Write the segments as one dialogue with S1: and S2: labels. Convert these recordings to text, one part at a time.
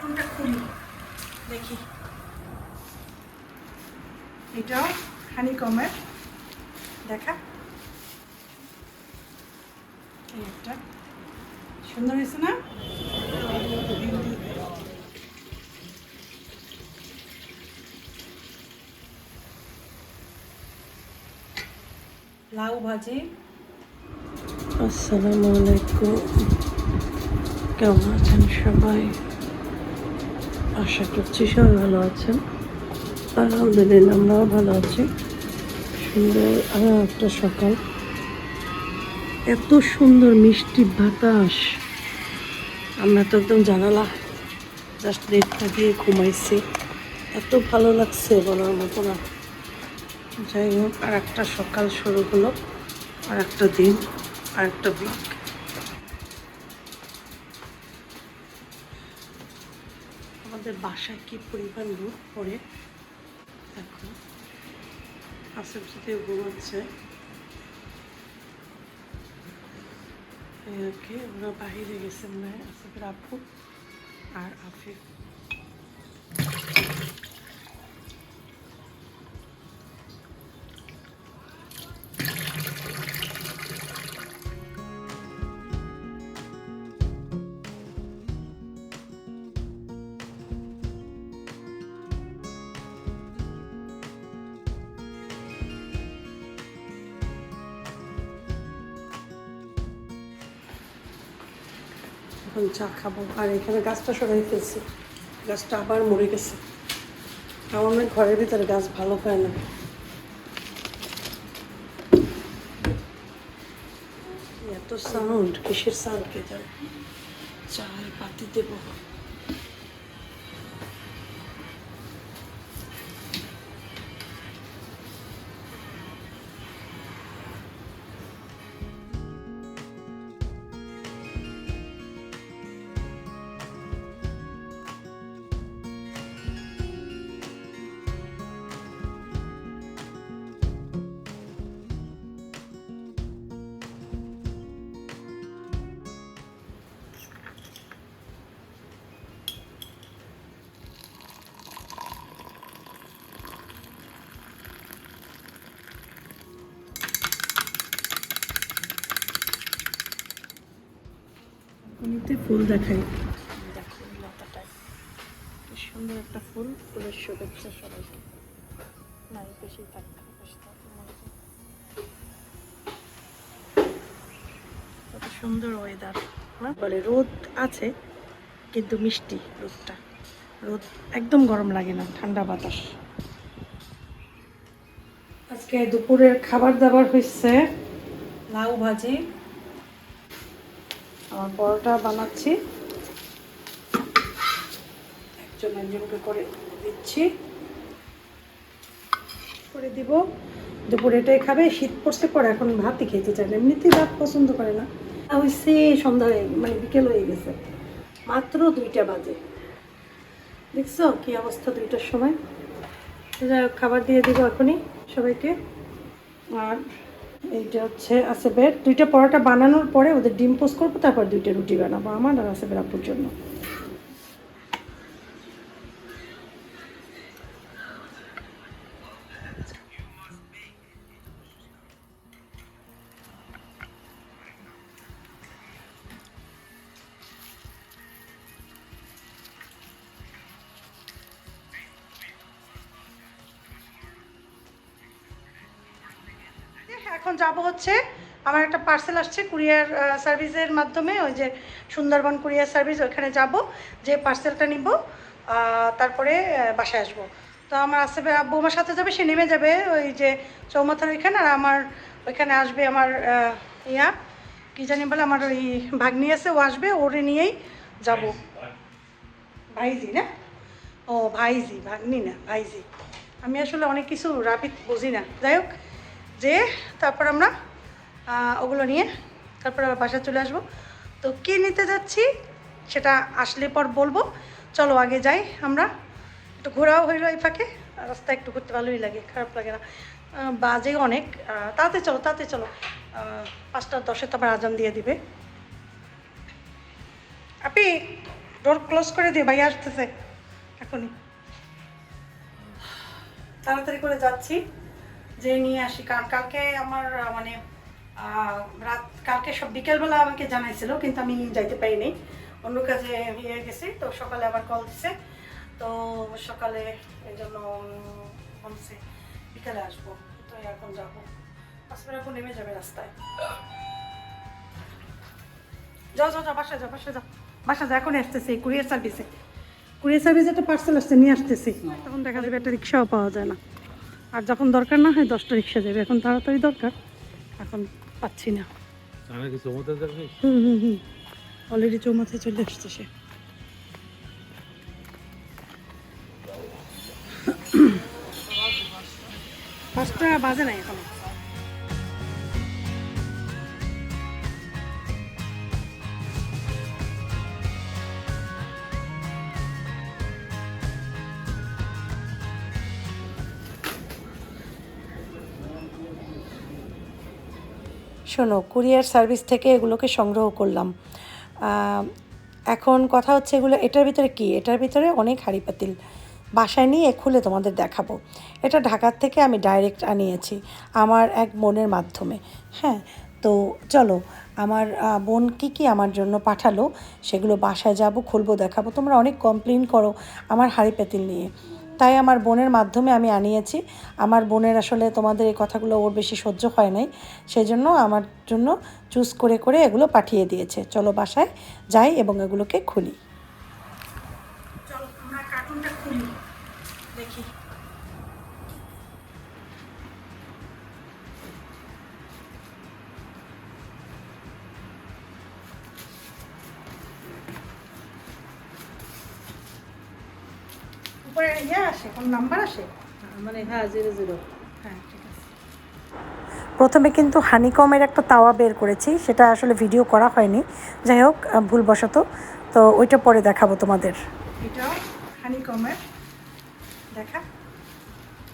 S1: কার্টুনটা খুলি। দেখি। এটাও হানি কমের দেখা। একটা। সুন্দর হয়েছে না? লাউ ভাজি।
S2: আসসালামু আলাইকুম। কেমন আছেন সবাই? আশা করছি সবাই ভালো আছেন। আলহামদুলিল্লাহ, আমরাও ভালো আছি। সুন্দর আরও একটা সকাল। এত সুন্দর মিষ্টি বাতাস। আমরা তো একদম জানালা জাস্ট নেটটা দিয়ে ঘুমাইছি। এত ভালো লাগছে বলার মতো না। যাই হোক, আর একটা সকাল শুরু হলো, আর একটা দিন, আর একটা ব্লগ আমাদের বাসায় কি পরিমাণ রোদ পড়ে? দেখো, আশেপাশে ঘুমাচ্ছে। ওকে ওরা বাহিরে গেছেন না আসিফের আপু আর আফিফ। এখন চা খাব। আর এখানে গাছটা সরাই ফেলছি। গাছটা আবার মরে গেছে। আমার মনে ঘরের ভিতরে গাছ ভালো হয় না। এত সাউন্ড কিসের সাউন্ড কে যায় চায়ের পাতি দেবো। এমনিতে ফুল দেখাই। কি সুন্দর একটা ফুল মনে হয়। বলে রোদ আছে, কিন্তু মিষ্টি রোদটা। রোদ একদম গরম লাগে না, ঠান্ডা বাতাস। আজকে দুপুরের খাবার দাবার হচ্ছে লাউ ভাজি। আমার পরোটা বানাচ্ছি। একজন একজনকে করে দিচ্ছি। করে দিব। দুপুরে এটাই খাবে, শীত পড়তে পরে এখন ভাতই খেতে চায় এমনিতেই ভাত পছন্দ করে না। সে সন্ধ্যা হয়ে মানে বিকেল হয়ে গেছে, মাত্র দুইটা বাজে। দেখছ কি অবস্থা দুইটার সময়? যাই খাবার দিয়ে দিব এখনই সবাইকে। আর এইটা হচ্ছে আসেবের দুইটা পরোটা বানানোর পরে ওদের ডিম পোস্ট করব, তারপর দুইটা রুটি বানাবো, আমার আর আসেবের আপুর জন্য। এখন যাব হচ্ছে, আমার একটা পার্সেল আসছে কুরিয়ার সার্ভিসের মাধ্যমে, ওই যে সুন্দরবন কুরিয়ার সার্ভিস ওইখানে যাব, যে পার্সেলটা নিব তারপরে বাসায় আসব। তো আমার আসবে আব্বু আমার সাথে যাবে, সে নেমে যাবে, ওই যে চৌমাথার ওইখানে, আর আমার ওইখানে আসবে আমার ইয়া, কি জানি বলে, আমার ওই ভাগ্নি আছে, ও আসবে, ওরে নিয়েই যাব। ভাইজি না? ও, ভাইজি, ভাগ্নি না, ভাইজি। আমি আসলে অনেক কিছু রাপিড বুঝি না। যাই হোক যে তারপর আমরা ওগুলো নিয়ে তারপর আবার বাসা চলে আসব। তো কী নিতে যাচ্ছি সেটা আসলে পর বলব। চলো আগে যাই আমরা। একটু ঘোরাও হইল এই ফাঁকে। রাস্তা একটু ঘুরতে ভালোই লাগে, খারাপ লাগে না। বাজে অনেক। তাড়াতাড়ি চলো তাড়াতাড়ি চলো। পাঁচটা দশে তো আবার আজান দিয়ে দিবে। আপি ডোর ক্লোজ করে দিয়ে ভাইয়া আসতেছে। এখনই। তাড়াতাড়ি করে যাচ্ছি। যে নিয়ে আসি। কাল কালকে আমার মানে রাত কালকে সব বিকেলবেলা আমাকে জানাইছিল, কিন্তু আমি যাইতে পারিনি। অন্য কাজে ইয়ে গেছি, তো সকালে আবার কল দিছে। তো সকালে এই জন্য বলছে বিকালে আসব। তো এখন যাব। আসলে এখন নেমে যাবে রাস্তায়। যাও যাও যাও বাসা যাও বাসা যাও। বাসা যাও এখন আসতেছি, কুরিয়ার সার্ভিসে। কুরিয়ার সার্ভিসে একটা পার্সেল আসছে, নিয়ে আসতেছি। তখন দেখা যাবে একটা রিক্সাও পাওয়া যায় না। আর যখন দরকার না হয় দশটা রিক্সা যাবে এখন তাড়াতাড়ি দরকার এখন পাচ্ছি না। হুম হুম হুম। অলরেডি চৌমাথায় চলে আসছে সে। পাঁচটা বাজে নাই এখনও। শোনো, কুরিয়ার সার্ভিস থেকে এগুলোকে সংগ্রহ করলাম। এখন কথা হচ্ছে এগুলো, এটার ভিতরে কি? এটার ভিতরে অনেক হাঁড়ি পাতিল বাসায় নিয়ে খুলে তোমাদের দেখাবো। এটা ঢাকার থেকে আমি ডাইরেক্ট আনিয়েছি আমার এক বোনের মাধ্যমে। হ্যাঁ তো চলো, আমার বোন কী কী আমার জন্য পাঠালো, সেগুলো বাসায় যাব, খুলবো, দেখাবো। তোমরা অনেক কমপ্লেন করো আমার হাঁড়ি পাতিল নিয়ে। তাই আমার বোনের মাধ্যমে আমি আনিয়েছি। আমার বোনের আসলে তোমাদের এই কথাগুলো ওর বেশি সহ্য হয় নাই। সেই জন্য আমার জন্য চুজ করে করে এগুলো পাঠিয়ে দিয়েছে। চলো বাসায় যাই এবং এগুলোকে খুলি চলো আমরা কার্টুনটা খুলি দেখি উপরে ইয়ে আসে কোন নাম্বার আসে?
S3: মানে হ্যাঁ জিরো জিরো
S2: হ্যাঁ ঠিক আছে। প্রথমে কিন্তু হানিকমের একটা তাওয়া বের করেছি সেটা আসলে ভিডিও করা হয়নি। যাই হোক ভুলবশত। তো ওইটা পরে দেখাবো তোমাদের। এটাও হানিকমের। দেখা।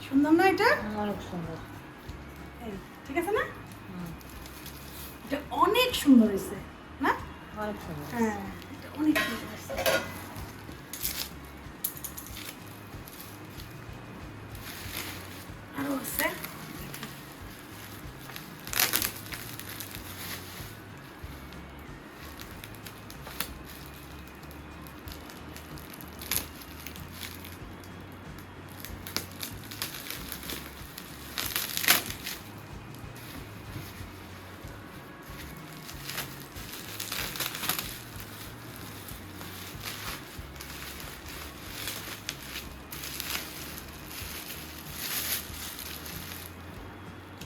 S2: সুন্দর না এটা?
S3: অনেক সুন্দর।
S2: ঠিক আছে না? এটা অনেক সুন্দর হয়েছে না?
S3: অনেক সুন্দর।
S2: হ্যাঁ এটা অনেক সুন্দর হয়েছে। আছে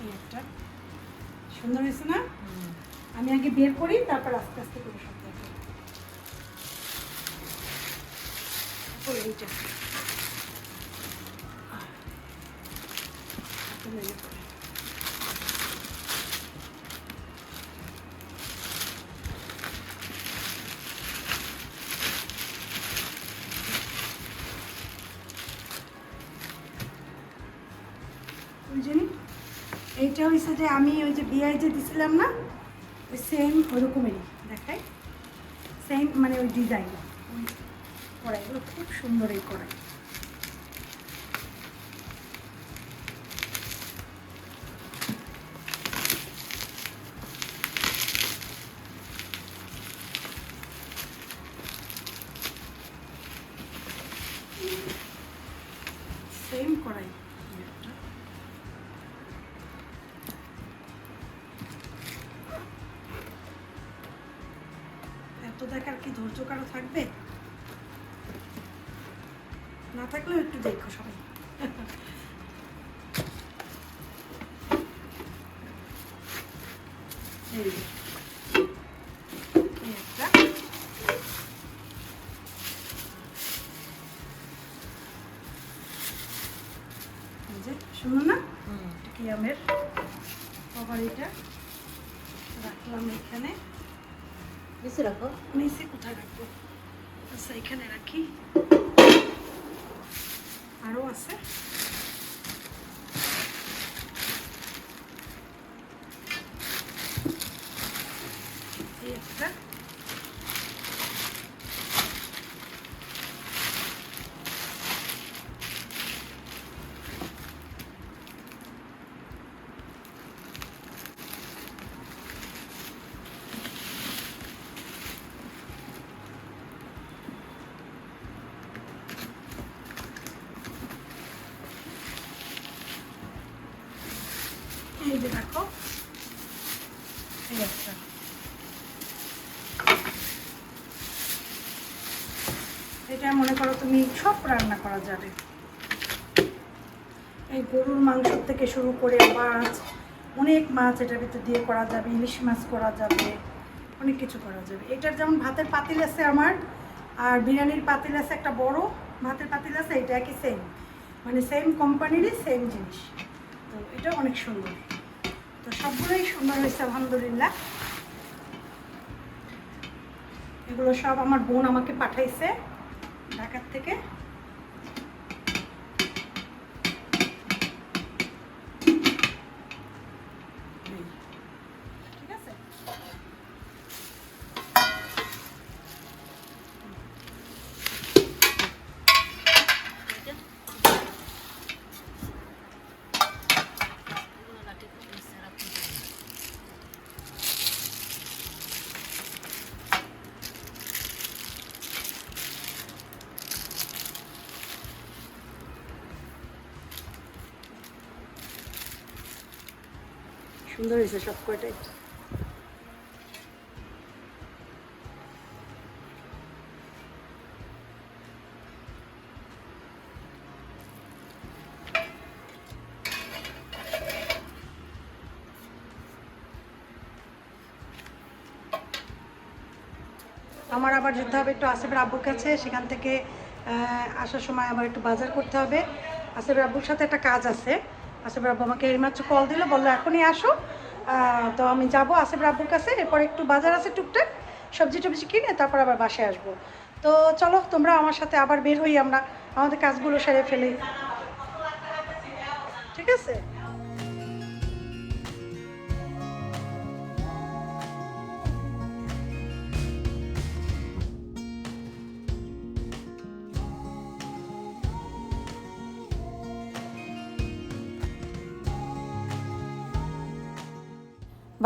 S2: এই একটা সুন্দর হয়েছে না? আমি আগে বের করি তারপর আস্তে আস্তে করে সব এইটা তারপর এই একটা। ওই জন্য এইটা হয়েছে যে আমি ওই যে বিআই যে দিছিলাম না, ওই সেম ওরকমেরই, দেখাই। সেম মানে ওই ডিজাইন ওই কড়াইগুলো খুব সুন্দর এই কড়াই। সেম কড়াই। কারও থাকবে না থাকলেও একটু দেখো সবাই এই যে। এই একটা। এই যে, সুন্দর না এটা কি আমের আবার এটা রাখলাম এখানে
S3: বেশি রাখো
S2: নিচে কোথায় রাখব? আচ্ছা এখানে রাখি। আরও আছে এই একটা যে দেখো এই একটা এটা মনে করো তুমি সব রান্না করা যাবে। এই গরুর মাংস থেকে শুরু করে মাছ, অনেক মাছ এটার ভিতর দিয়ে করা যাবে, ইলিশ মাছ করা যাবে, অনেক কিছু করা যাবে। এটার যেমন ভাতের পাতিল আছে আমার, আর বিরিয়ানির পাতিল আছে একটা বড়, ভাতের পাতিল আছে, এটা একই সেম মানে সেম কোম্পানিরই সেম জিনিস। তো এটা অনেক সুন্দর। তো সবগুলোই সুন্দর হয়েছে আলহামদুলিল্লাহ। এগুলো সব আমার বোন আমাকে পাঠাইছে ঢাকার থেকে এই। ঠিক আছে সুন্দর হয়েছে সব কয়টাই আমার আবার যেতে হবে একটু আসিফের আব্বুর কাছে, সেখান থেকে আসার সময় আবার একটু বাজার করতে হবে। আসিফের আব্বুর সাথে একটা কাজ আছে। আসিফের আব্বু আমাকে এইমাত্র কল দিল, বলল, এখনই আসো। তো আমি যাব আসে আব্বুর কাছে, এরপর একটু বাজার আছে টুকটাক, সবজি টবজি কিনে তারপর আবার বাসায় আসব। তো চলো, তোমরা আমার সাথে আবার বের হই আমরা, আমাদের কাজগুলো সেরে ফেলি। ঠিক আছে?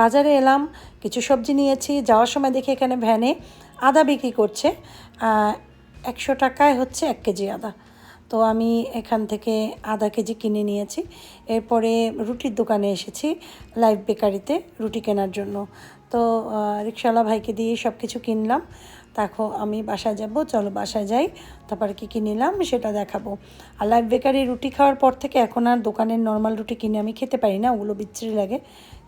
S4: বাজারে এলাম, কিছু সবজি নিয়েছি, যাওয়ার সময় দেখি এখানে ভ্যানে আদা বিক্রি করছে একশো টাকায় হচ্ছে এক কেজি আদা। তো আমি এখান থেকে আধা কেজি কিনে নিয়েছি। এরপরে রুটির দোকানে এসেছি, লাইভ বেকারিতে রুটি কেনার জন্য। তো রিক্সাওয়ালা ভাইকে দিয়ে সব কিছু কিনলাম। দেখো, আমি বাসায় যাব, চলো বাসায় যাই, তারপর কি কী নিলাম সেটা দেখাবো। আর লাইভ বেকারি রুটি খাওয়ার পর থেকে এখন আর দোকানের নর্মাল রুটি কিনে আমি খেতে পারি না, ওগুলো বিচ্ছিরি লাগে।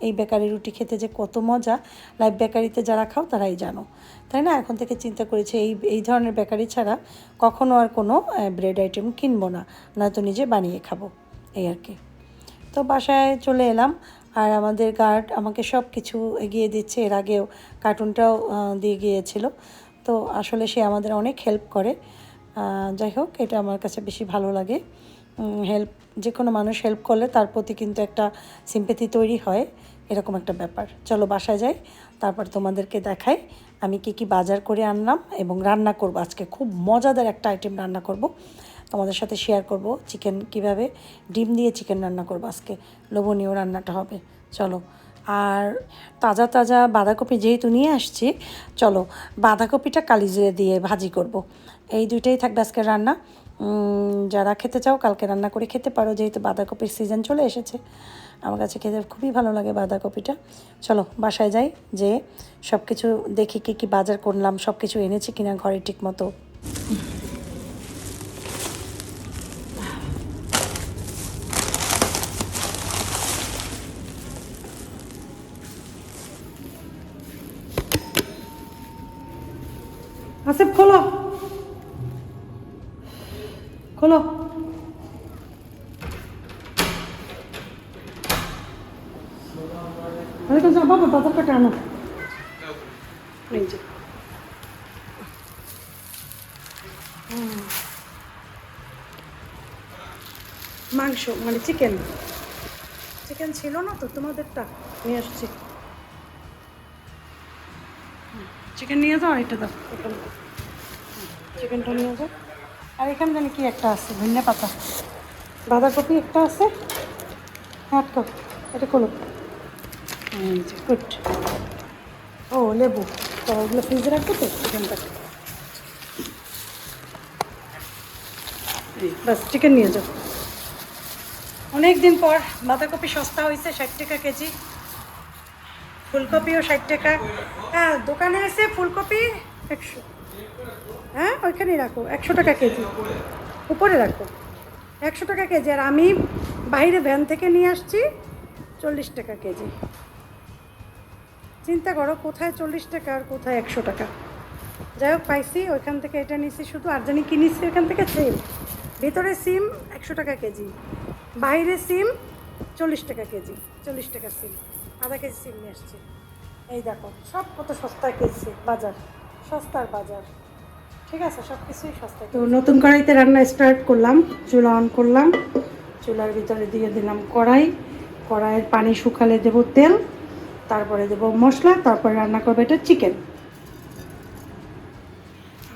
S4: এই বেকারি রুটি খেতে যে কত মজা। লাইভ বেকারিতে যারা খাও তারাই জানো। তাই না? এখন থেকে চিন্তা করেছি এই এই ধরনের বেকারি ছাড়া কখনো আর কোনো ব্রেড আইটেম কিনবো না। নয়তো নিজে বানিয়ে খাব। এই আর কি। তো বাসায় চলে এলাম আর আমাদের গার্ড আমাকে সব কিছু এগিয়ে দিচ্ছে। এর আগেও কার্টুনটাও দিয়ে গিয়েছিল। তো আসলে সে আমাদের অনেক হেল্প করে। যাই হোক, এটা আমার কাছে বেশি ভালো লাগে। হেল্প যে কোনো মানুষ হেল্প করলে তার প্রতি কিন্তু একটা সিম্পেথি তৈরি হয়, এরকম একটা ব্যাপার। চলো বাসায় যাই, তারপর তোমাদেরকে দেখাই আমি কি কি বাজার করে আনলাম এবং রান্না করব। আজকে খুব মজাদার একটা আইটেম রান্না করব। তোমাদের সাথে শেয়ার করব চিকেন কীভাবে ডিম দিয়ে চিকেন রান্না করব আজকে। লোভনীয় রান্নাটা হবে। চলো, আর তাজা তাজা বাঁধাকপি যেহেতু নিয়ে আসছি, চলো বাঁধাকপিটা কালিজিরে দিয়ে ভাজি করব। এই দুইটাই থাকবে আজকে রান্না। যারা খেতে চাও, কালকে রান্না করে খেতে পারো, যেহেতু বাঁধাকপির সিজন চলে এসেছে। আমার কাছে খেতে খুবই ভালো লাগে বাঁধাকপিটা। চলো, বাসায় যাই যে সব কিছু দেখি, কী কী বাজার করলাম সব কিছু এনেছি কিনা ঘরে ঠিক মতো
S2: আসিফ খোলো খোলো। ওয়ালাইকুম আসসালাম বাবা বাজার কাটা আনো এই যে। মাংস মানে চিকেন চিকেন ছিল না তো, তোমাদেরটা নিয়ে আসছি। চিকেন নিয়ে যাও আর এটা দাও। চিকেনটা নিয়ে যাও। আর এখানে জানি কি একটা আছে, ধনিয়া পাতা। বাঁধাকপি একটা আছে হ্যাঁ তো, এটা খোলো গুড। ও, লেবু। তো ওগুলো ফ্রিজে রাখব তো চিকেনটা বাস চিকেন নিয়ে যাও। অনেক দিন পর বাঁধাকপি সস্তা হয়েছে, ষাট টাকা কেজি। ফুলকপিও ষাট টাকা। হ্যাঁ দোকানে এসে ফুলকপি একশো। হ্যাঁ ওইখানেই রাখো, একশো টাকা কেজি। উপরে রাখো, একশো টাকা কেজি। আর আমি বাইরে ভ্যান থেকে নিয়ে আসছি, চল্লিশ টাকা কেজি। চিন্তা করো, কোথায় চল্লিশ টাকা আর কোথায় একশো টাকা? যাই হোক, পাইছি, ওইখান থেকে এটা নিছি শুধু। আর জানি কিনেছি ওইখান থেকে? সিম। ভিতরে সিম, একশো টাকা কেজি। বাইরে সিম, চল্লিশ টাকা কেজি। চল্লিশ টাকা সিম। আধা কেজি সিম নিয়ে আসছি। এই দেখো, সব কত সস্তায় কেজি, বাজার। সস্তার বাজার। ঠিক আছে সব কিছুই সস্তায়। তো নতুন কড়াইতে রান্না স্টার্ট করলাম চুলা অন করলাম চুলার ভিতরে দিয়ে দিলাম কড়াই কড়াইয়ের পানি শুকালে দেবো তেল তারপরে দেবো মশলা তারপরে রান্না করব এটা চিকেন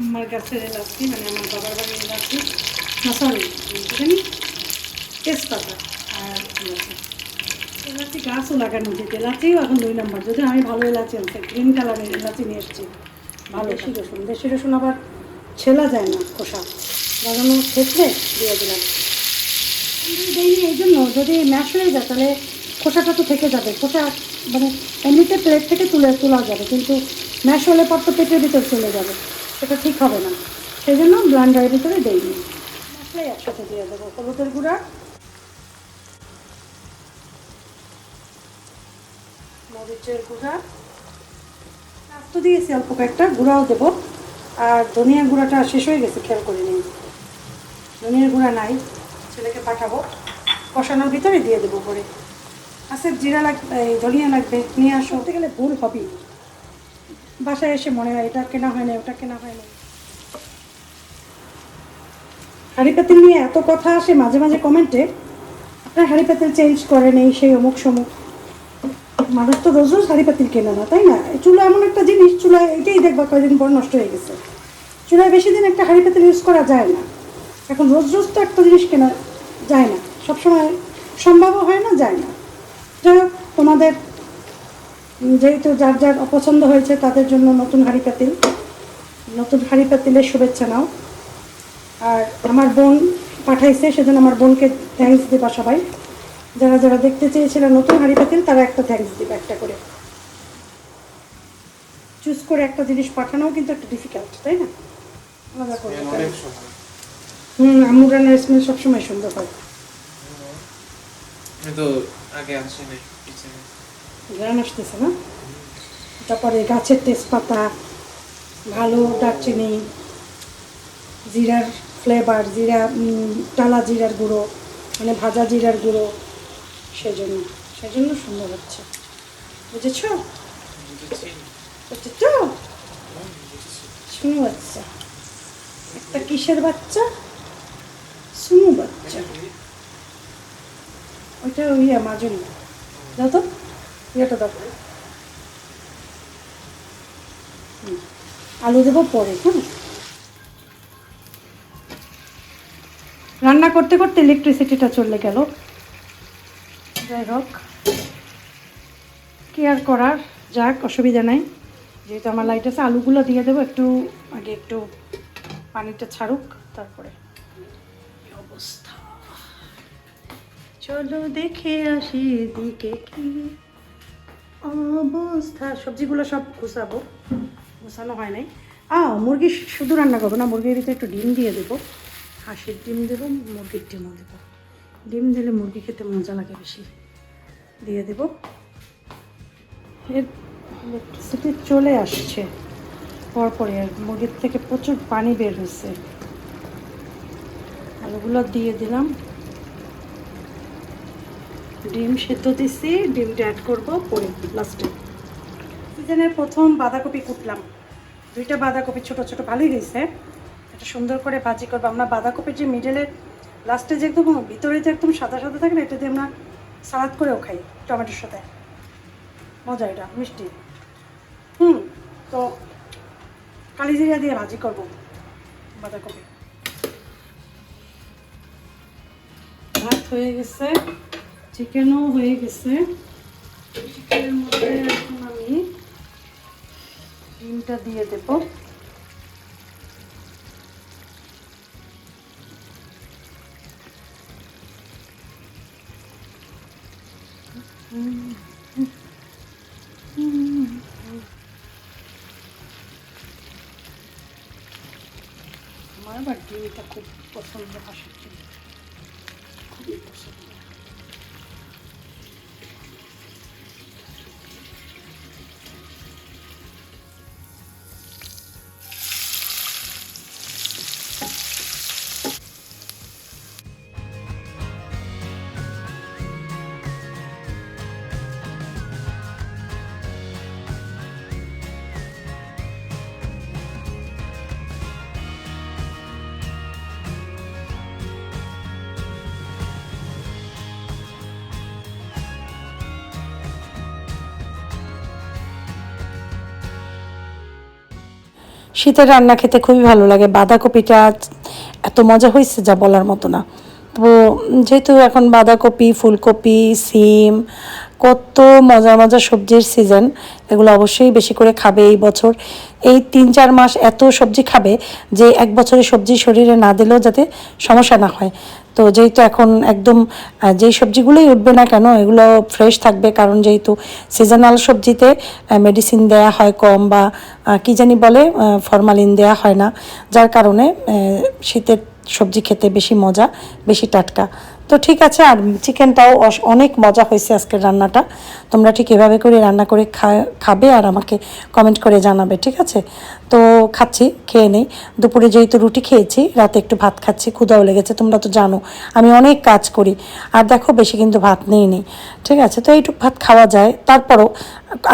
S2: আমার গাছের এলাচি মানে আমার বাবার বাড়ির এলাচি না সরি জানি? তেজপাতা আর এলাচি গাছও লাগানো যেত এলাচিও এখন দুই নম্বর। যদি আমি ভালো এলাচি আনছি গ্রিন কালারের এলাচি নিয়ে এসেছি। ভালো দেশি রসুন। দেশি রসুন আবার ছেলা যায় না খোসা। লাগানো ক্ষেত্রে দিয়ে দিলাম। দেয়নি এই জন্য যদি ম্যাশ হয়ে যায় তাহলে খোসাটা তো থেকে যাবে। খোসা মানে এমনিতে প্লেট থেকে তুলে তোলা যাবে, কিন্তু ম্যাশ হলে পর তো পেটের ভিতর চলে যাবে। সেটা ঠিক হবে না। সেই জন্য ব্লান্ডারের ভিতরে দেইনি। মশলাই একসাথে দিয়ে দেবো। হলুদের গুঁড়া। মরিচের গুঁড়া। তো দিয়েছি অল্প কয়েকটা। গুঁড়াও দেবো। আর ধনিয়া গুঁড়াটা শেষ হয়ে গেছে, খেয়াল করে নিই। ধনিয়ার গুঁড়া নাই, ছেলেকে পাঠাবো। কষানোর ভিতরে দিয়ে দেবো পরে। আচ্ছা জিরা লাগবে এই ধনিয়া লাগবে, নিয়ে আসো। বলতে গেলে ভুল হবেই। বাসায় এসে মনে হয় এটা কেনা হয় না ওটা কেনা হয় না হাঁড়ি পাতিল নিয়ে এত কথা আসে মাঝে মাঝে কমেন্টে আপনার হাঁড়ি পাতিল চেঞ্জ করে নেই সেই অমুক সমুক। মানুষ তো রোজ রোজ হাঁড়ি পাতিল কেনে না, তাই না? এই চুলা এমন একটা জিনিস চুলা এটাই দেখবা কয়েকদিন পর নষ্ট হয়ে গেছে। চুলায় বেশি দিন একটা হাঁড়ি পাতিল ইউজ করা যায় না। এখন রোজ রোজ তো একটা জিনিস কেনা যায় না। সবসময় সম্ভবও হয় না, যায় না। যাই হোক, তোমাদের যেহেতু যার যার অপছন্দ হয়েছে, তাদের জন্য নতুন হাঁড়ি পাতিল নতুন হাঁড়ি পাতিলের শুভেচ্ছা নাও। আর আমার বোন পাঠাইছে, সেজন্য আমার বোনকে থ্যাঙ্কস দেবা সবাই। যারা যারা দেখতে চেয়েছিলেন নতুন হাঁড়ি পাতিল তারা একটা থ্যাঙ্কস দিবে একটা করে। চুজ করে একটা জিনিস পাঠানোও কিন্তু একটা ডিফিকাল্ট তাই না মজা করব
S5: অনেক সময়
S2: হুম আম্মুর রান্নার স্মেল সবসময় সুন্দর হয়।
S5: তো আগে আসি নাই
S2: গ্রান আসতেছে না? তারপরে গাছের তেজপাতা ভালো দারচিনি জিরার ফ্লেভার জিরা টালা জিরার গুঁড়ো মানে ভাজা জিরার গুঁড়ো সেজন্য সেজন্য সুন্দর হচ্ছে। বুঝেছ?
S5: বুঝেছি।
S2: বুঝেছ? শুনু একটা কিসের বাচ্চা? সুনু বাচ্চা। ওইটা ওই মাজুরি দাও তো, ইয়েটা দাও। আলু দেবো পরে হ্যাঁ? রান্না করতে করতে ইলেকট্রিসিটিটা চলে গেল। যাই হোক, কি আর করার? যাক, অসুবিধা নাই। যেহেতু আমার লাইট আছে, আলুগুলো দিয়ে দেবো, একটু আগে একটু পানিটা ছাড়ুক, তারপরে। অবস্থা? চলো দেখে আসি দিকে কি অবস্থা। সবজিগুলো সব গুছাবো। গুছানো হয় নাই। আ মুরগি শুধু রান্না করব না, মুরগির ভিতরে একটু ডিম দিয়ে দেবো। হাঁসের ডিম দেবো, মুরগির ডিমও দেবো। ডিম দিলে মুরগি খেতে মজা লাগে বেশি। দিয়ে দেবো। ইলেকট্রিসিটি চলে আসছে। পরপরে আর মুরগির থেকে প্রচুর পানি বের হয়েছে। আলুগুলো দিয়ে দিলাম। ডিম সেদ্ধ দিছি, ডিমটা অ্যাড করব পরে লাস্টে সিজনের প্রথম বাঁধাকপি কুটলাম। দুইটা বাঁধাকপি ছোট ছোট ভালোই হয়েছে। এটা সুন্দর করে ভাজি করব। আমরা বাঁধাকপির যে মিডলের লাস্টে যে একদম ভিতরে যে একদম সাদা সাদা থাকে না, এটা দিয়ে আমরা সালাদ করেও খাই টমেটোর সাথে। মজা এটা, মিষ্টি। হুম, তো কালিজিরা দিয়ে ভাজি করব। বাঁধাকপি ভাত হয়ে গেছে চিকেনও হয়ে গেছে। চিকেনের মধ্যে এখন আমি ডিমটা দিয়ে দেব।
S4: ডিমটা খুব পছন্দ হাঁসের শীতের রান্না খেতে খুবই ভালো লাগে, বাঁধাকপিটা এত মজা হয়েছে যা বলার মতো না। তো যেহেতু এখন বাঁধাকপি, ফুলকপি, সিম, কত মজার মজার সবজির সিজন এগুলো অবশ্যই বেশি করে খাবে এই বছর। এই তিন চার মাস এত সবজি খাবে যে এক বছরে সবজি শরীরে না দিলেও যাতে সমস্যা না হয়। তো যেহেতু এখন একদম যেই সবজিগুলোই উঠবে না কেন, এগুলো ফ্রেশ থাকবে, কারণ যেহেতু সিজনাল সবজিতে মেডিসিন দেয়া হয় কম বা কি জানি বলে ফরমালিন দেয়া হয় না। যার কারণে শীতের সবজি খেতে বেশি মজা, বেশি টাটকা। তো ঠিক আছে, আর চিকেনটাও অনেক মজা হয়েছে আজকের রান্নাটা। তোমরা ঠিক এভাবে করে রান্না করে খাবে আর আমাকে কমেন্ট করে জানাবে, ঠিক আছে? তো খাচ্ছি, খেয়ে নেই। দুপুরে যেহেতু রুটি খেয়েছি, রাতে একটু ভাত খাচ্ছি ক্ষুদাও লেগেছে, তোমরা তো জানো। আমি অনেক কাজ করি, আর দেখো বেশি কিন্তু ভাত নেই নেই, ঠিক আছে? তো এইটুকু ভাত খাওয়া যায়, তারপরও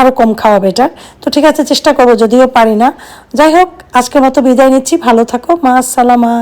S4: আরও কম খাওয়া বেটার তো ঠিক আছে, চেষ্টা করব, যদিও পারি না। যাই হোক, আজকের মতো বিদায় নিচ্ছি, ভালো থাকো, মা আসসালামা